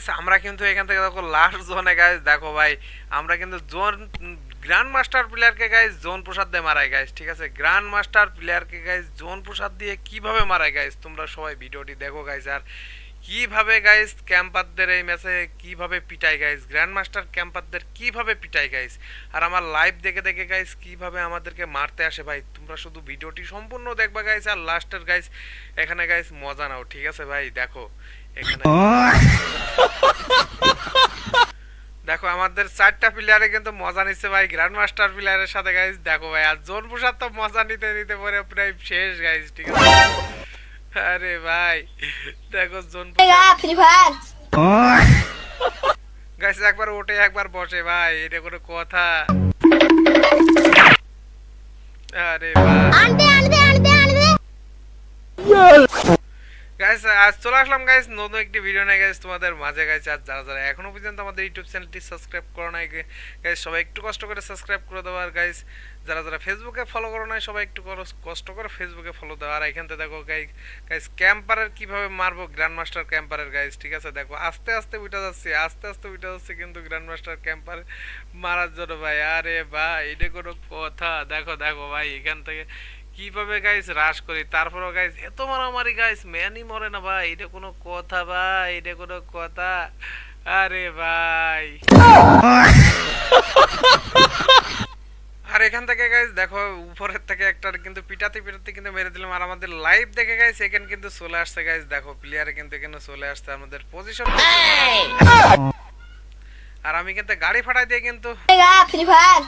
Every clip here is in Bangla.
গাইস আমরা কিন্তু এখান থেকে দেখো লাস্ট জোনে গাইস দেখো ভাই, আমরা কিন্তু জোন গ্র্যান্ড মাস্টার প্লেয়ারকে গাইস জোন প্রসাদ দিয়ে মারাই গাইস ঠিক আছে? গ্র্যান্ড মাস্টার প্লেয়ারকে গাইস জোন প্রসাদ দিয়ে কীভাবে মারাই গাইস তোমরা সবাই ভিডিওটি দেখো গাইস আর কীভাবে গাইস ক্যাম্পারদের এই ম্যাচে কীভাবে পিটাই গাইস গ্র্যান্ড মাস্টার ক্যাম্পারদের কীভাবে পিটাই গাইস আর আমার লাইভ দেখে দেখে গাইস কীভাবে আমাদেরকে মারতে আসে, ভাই? তোমরা শুধু ভিডিওটি সম্পূর্ণ দেখবা গাইস আর লাস্টের গাইস এখানে গাইস মজা নাও, ঠিক আছে, ভাই? দেখো এখানে। দেখো আমাদের চারটা প্লেয়ারে কিন্তু মজা নিচ্ছে ভাই। গ্র্যান্ড মাস্টার প্লেয়ারের সাথে গাইস দেখো ভাই আর জোন প্রসাদ তো মজা নিতে নিতে পরে প্রায় শেষ গাইস ঠিক আছে? আরে ভাই দেখো জোন গাইস একবার ওঠে একবার বসে ভাই এটা কোনো কথা। আরে ভাই। গাইস আজ চলে আসলাম গাইস নতুন একটি ভিডিও নিয়ে গাইস তোমাদের মাঝে গাইস আর যারা যারা এখনও পর্যন্ত আমাদের ইউটিউব চ্যানেলটি সাবস্ক্রাইব করো নাই গাইস সবাই একটু কষ্ট করে সাবস্ক্রাইব করে দেবো আর গাইস যারা যারা ফেসবুকে ফলো করো নাই, সবাই একটু কষ্ট করে ফেসবুকে ফলো দাও। আর এখান থেকে দেখো গাই গাইস ক্যাম্পারের কীভাবে মারবো? গ্র্যান্ড মাস্টার ক্যাম্পারের গাইস ঠিক আছে? দেখো, আস্তে আস্তে উঠে যাচ্ছে, আস্তে আস্তে উঠে যাচ্ছে কিন্তু গ্র্যান্ড মাস্টার ক্যাম্পার মারার জন্য, ভাই। আরে ভাই, এটা কোনো কথা। দেখো দেখো, ভাই, এখান থেকে কীভাবে গাইস রাশ করি? তারপরও গাইস এত মারামারি গাইস ম্যানই মরে না ভাই, এটা কোনো কথা ভাই, এটা কোনো কথা। আরে ভাই। আর এখান থেকে গাইস দেখো, উপরের থেকে একটা কিন্তু পিটাতে পিটাতে কিন্তু মেরে দিলাম। আর আমাদের লাইভ দেখে গাইস এখানে কিন্তু চলে আসছে গাইস দেখো প্লেয়ারে কিন্তু এখানে চলে আসছে আমাদের পজিশন আর আমি কিন্তু গাড়ি ফাটাই দিয়ে কিন্তু ফ্রি ফায়ার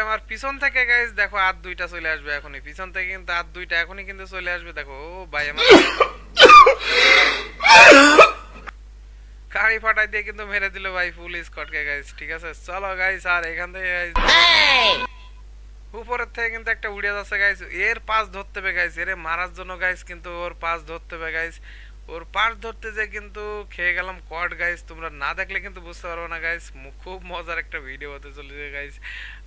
কিন্তু আর পিছন থেকে গাইস দেখো আর দুইটা চলে আসবে এখনই। পিছন থেকে কিন্তু আর দুইটা এখনই কিন্তু চলে আসবে। দেখো ও ভাই আমার গাড়ি ফাটাই দিয়ে কিন্তু মেরে দিল ভাই ফুল স্কটকে গাইস ঠিক আছে? চলো গাইস আর এখান থেকে guys, উপরের থেকে কিন্তু একটা উড়ে যাচ্ছে গাইস এর পাশ ধরতে হবে গাইস এর মারার জন্য গাইস কিন্তু ওর পাশ ধরতে হবে গাইস ওর পাশ ধরতে যে কিন্তু খেয়ে গেলাম কট গাইস তোমরা না দেখলে কিন্তু বুঝতে পারব না গাইস খুব মজার একটা ভিডিও হতে চলেছে গাইস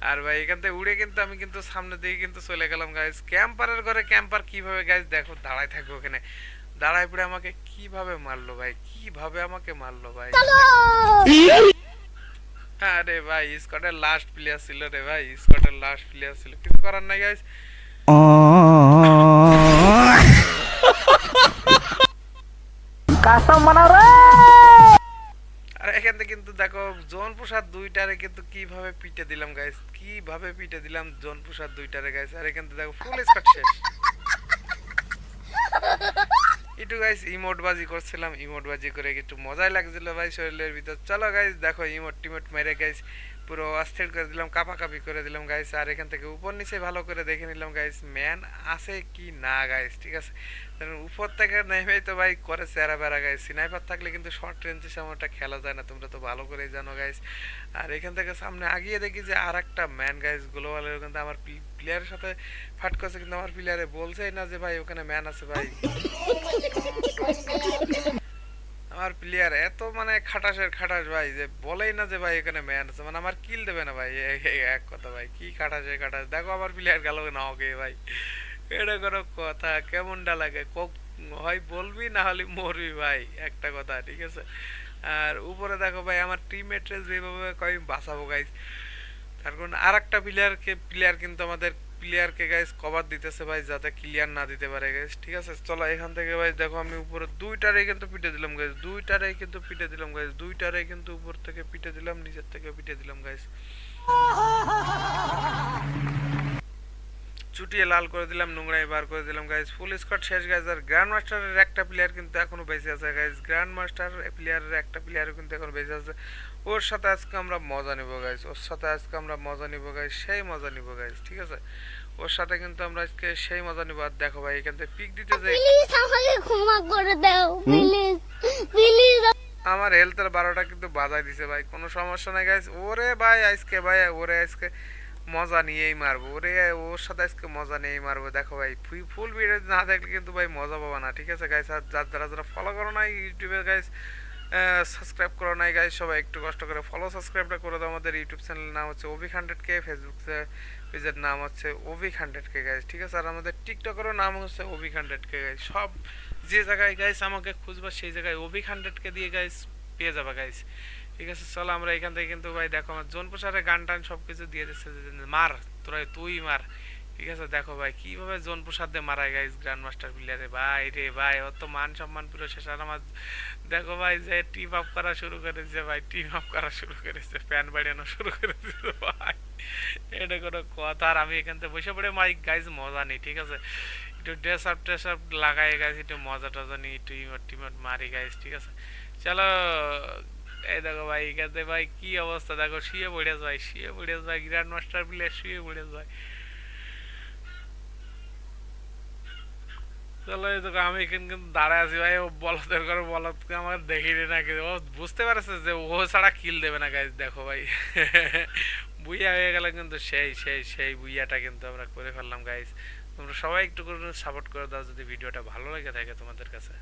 আর ভাই এখান থেকে উড়ে কিন্তু আমি কিন্তু সামনে দিকে কিন্তু চলে গেলাম গাইস ক্যাম্পারের ঘরে ক্যাম্পার কীভাবে গাইস দেখো দাঁড়ায় থাকবে ওখানে। দাঁড়ায় পড়ে আমাকে কীভাবে মারলো ভাই? কীভাবে আমাকে মারলো ভাই? আরে ভাই স্কটের লাস্ট প্লেয়ার ছিল রে ভাই স্কটের লাস্ট প্লেয়ার ছিল। কিছু করার নাই গাইস আর, এখান কিন্তু দেখো জন দুইটারে কিন্তু কীভাবে পিটে দিলাম গাইস কীভাবে পিটে দিলাম জন দুইটারে গাইস আর এখান দেখো ফুল স্কট শেষ। একটু গাইস ইমোট বাজি করছিলাম ইমোট বাজি করে একটু মজাই লাগছিল ভাই শরীরের ভিতর। চলো গাইস দেখো ইমোট টিমোট মেরে গাইস পুরো অস্থির করে দিলাম, কাপাকাপি করে দিলাম গাইস আর এখান থেকে উপর নিচে ভালো করে দেখে নিলাম গাইস ম্যান আছে কি না গাইস ঠিক আছে? উপর থেকে নেমেই তো ভাই করে চেরা বেড়া গাইস স্নাইপার থাকলে কিন্তু শর্ট রেঞ্জের সময়টা খেলা যায় না, তোমরা তো ভালো করেই জানো গাইস আর এখান থেকে সামনে আগিয়ে দেখি যে আর একটা ম্যান গাইস গ্লোবালের কিন্তু আমার প্লেয়ারের সাথে ফাট করছে, কিন্তু আমার প্লেয়ারে বলছেই না যে ভাই, ওখানে ম্যান আছে ভাই। আমার প্লেয়ার এত মানে খাটাসের খাটাস ভাই, যে বলেই না যে ভাই এখানে ম্যান আছে মানে আমার কিল দেবে না ভাই এক কথা ভাই, কি খাটাসের খাটাস, দেখো আমার প্লেয়ার গেল না ওকে ভাই, এটা কোনো কথা, কেমনটা লাগে, কক- হয় বলবি না হলে মরবি ভাই, একটা কথা, ঠিক আছে? আর উপরে দেখো ভাই, আমার টিমমেটরে যেভাবে কয় বাঁচাবো গাইস তার কারণ আর একটা প্লেয়ারকে প্লেয়ার কিন্তু আমাদের প্লেয়ারকে গাইজ কভার দিতেছে ভাই, যাতে ক্লিয়ার না দিতে পারে গাইজ ঠিক আছে? চলো এখান থেকে ভাই, দেখো আমি উপরে দুইটারে কিন্তু পিটে দিলাম গাইজ দুইটারে কিন্তু পিটে দিলাম গাইজ দুইটারে কিন্তু উপর থেকে পিটে দিলাম, নিচের থেকে পিটে দিলাম গাইস চুটিয়ে লাল করে দিলাম নোংরাই বার করে দিলাম গাইস ফুল স্কট শেষ গাইস আর গ্র্যান্ড মাস্টারের একটা প্লেয়ার কিন্তু এখনও বেঁচে আছে গাইস গ্র্যান্ড মাস্টার প্লেয়ারের একটা প্লেয়ার কিন্তু এখন বেঁচে আছে। ওর সাথে আজকে আমরা মজা নিব গাইস ওর সাথে আজকে আমরা মজা নিব গাইস সেই মজা নিব গাইস ঠিক আছে? ওর সাথে কিন্তু আমরা আজকে সেই মজা নিব। আর দেখো ভাই এখান থেকে পিক দিতে যাই প্লিজ আমাকে ক্ষমা করে দাও প্লিজ প্লিজ আমার হেলথের বারোটা কিন্তু বাজাই দিছে ভাই। কোনো সমস্যা নাই গাইস ওরে ভাই আজকে ভাই ওরে আজকে মজা নিয়েই মারবো। ওরে, ওর সাথে আজকে মজা নিয়েই মারবো। দেখো ভাই, ফুল ফুল ভিডিও না দেখলে কিন্তু ভাই মজা পাবা না, ঠিক আছে? গাইস আর যার যারা যারা ফলো করো না ইউটিউবে গাইস সাবস্ক্রাইব করো নাই গাইস সবাই একটু কষ্ট করে ফলো সাবস্ক্রাইবটা করে দাও আমাদের ইউটিউব চ্যানেলের নাম হচ্ছে ওভিক হান্ড্রেড কে ফেসবুক পেজের নাম হচ্ছে ওভিক হান্ড্রেড কে গাইস ঠিক আছে? আর আমাদের টিকটকেরও নাম হচ্ছে ওভিক হান্ড্রেড কে গাইস সব যে জায়গায় গাইস আমাকে খুঁজবা, সেই জায়গায় অভিক হান্ড্রেডকে দিয়ে গাইস পেয়ে যাবা গাইস ঠিক আছে, চলো আমরা এখান থেকে কিন্তু ভাই দেখো, আমার জোন প্রসারে গান টান সব কিছু দিয়ে দিচ্ছে মার, তোরা তুই মার। ঠিক আছে, দেখো ভাই, কীভাবে জোন প্রসাদ দিয়ে মারায় গাইস গ্র্যান্ড মাস্টার প্লেয়ারে ভাই রে ভাই ওর তো মান সম্মান পুরো শেষ আর আমার, দেখো ভাই যে টিম আপ করা শুরু করেছে ভাই টিম আপ করা শুরু করেছে ফ্যান বাড়ানো শুরু করেছে ভাই। এটা কোনো কথা, আর আমি এখান থেকে বসে পড়ে মাইক গাইজ মজা নেই, ঠিক আছে। একটু ড্রেস আপ ট্রেস আপ লাগাই গাইজ একটু মজা টজা নিই, একটু ইমোট টিমোট মারি গাইজ ঠিক আছে। চলো এই দেখো ভাই, এখানে ভাই কি অবস্থা? দেখো, শুয়ে পড়েছ ভাই শুয়ে পড়েছ ভাই গ্র্যান্ড মাস্টার প্লেয়ার শুয়ে পড়েছ ভাই চলো এই দেখো, আমি এখানে কিন্তু দাঁড়ায় আছি ভাই, ও বলদের করে বলত আমার দেখিনি না কিন্তু ও বুঝতে পারছে যে ও ছাড়া কিল দেবে না গাইজ দেখো ভাই। বুইয়া হয়ে গেল কিন্তু সেই সেই সেই বুইয়াটা কিন্তু আমরা করে ফেললাম গাইজ তোমরা সবাই একটু করে সাপোর্ট করে দাও যদি ভিডিওটা ভালো লেগে থাকে তোমাদের কাছে।